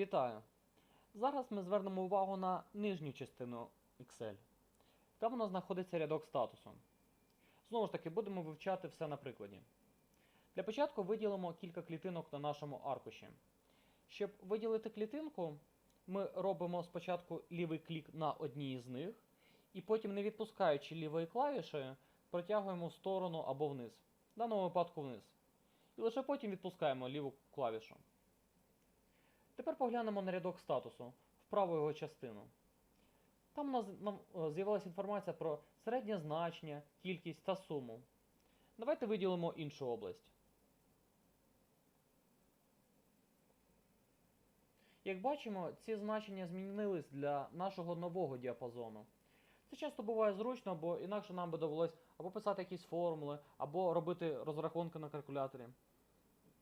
Вітаю! Зараз ми звернемо увагу на нижню частину Excel. Там у нас знаходиться рядок статусу. Знову ж таки, будемо вивчати все на прикладі. Для початку виділимо кілька клітинок на нашому аркуші. Щоб виділити клітинку, ми робимо спочатку лівий клік на одній з них, і потім, не відпускаючи лівої клавіші, протягуємо в сторону або вниз. В даному випадку вниз. І лише потім відпускаємо ліву клавішу. Тепер поглянемо на рядок статусу в праву його частину. Там у нас е, з'явилася інформація про середнє значення, кількість та суму. Давайте виділимо іншу область. Як бачимо, ці значення змінились для нашого нового діапазону. Це часто буває зручно, бо інакше нам би довелось або писати якісь формули, або робити розрахунки на калькуляторі.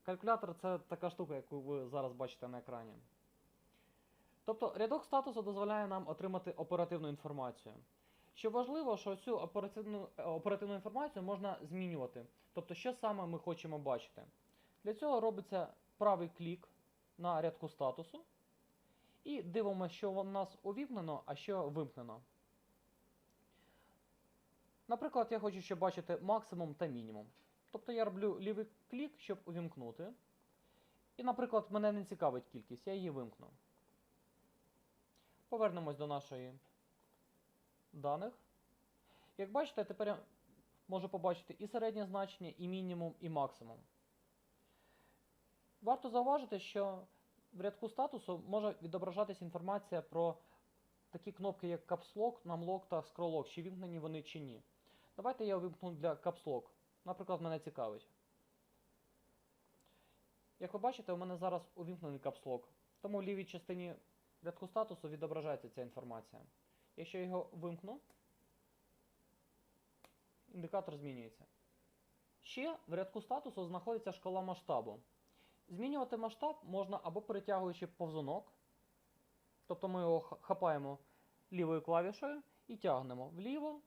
Калькулятор це така штука, яку ви зараз бачите на екрані. Тобто рядок статусу дозволяє нам отримати оперативну інформацію. Що важливо, що цю оперативну, оперативну інформацію можна змінювати. Тобто, що саме ми хочемо бачити. Для цього робиться правий клік на рядку статусу. І дивимося, що у нас увімкнено, а що вимкнено. Наприклад, я хочу ще бачити максимум та мінімум. Тобто я роблю лівий клік, щоб увімкнути. І, наприклад, мене не цікавить кількість, я її вимкну. Повернемось до нашої даних. Як бачите, тепер я можу побачити і середнє значення, і мінімум, і максимум. Варто зауважити, що в рядку статусу може відображатися інформація про такі кнопки, як Lock, Numlock та Lock, чи вімкнені вони чи ні. Давайте я вимкну для Lock. Наприклад, мене цікавить. Як ви бачите, у мене зараз увімкнений Lock, тому в лівій частині рядку статусу відображається ця інформація. Якщо я його вимкну, індикатор змінюється. Ще в рядку статусу знаходиться шкала масштабу. Змінювати масштаб можна або перетягуючи повзунок, тобто ми його хапаємо лівою клавішою і тягнемо вліво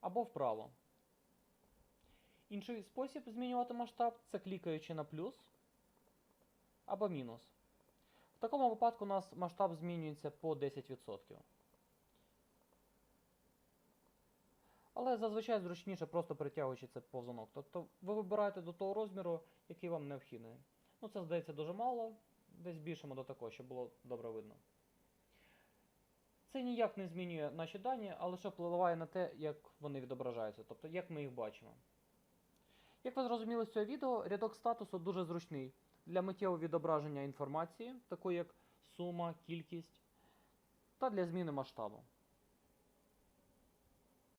або вправо. Інший спосіб змінювати масштаб це клікаючи на плюс або мінус. В такому випадку у нас масштаб змінюється по 10%. Але зазвичай зручніше просто перетягуючи це повзунок. Тобто ви вибираєте до того розміру, який вам необхідний. Ну, це здається дуже мало, десь збільшимо до такого, щоб було добре видно. Це ніяк не змінює наші дані, а лише впливає на те, як вони відображаються, тобто як ми їх бачимо. Як ви зрозуміли з цього відео, рядок статусу дуже зручний для миттєвого відображення інформації, такої як сума, кількість, та для зміни масштабу.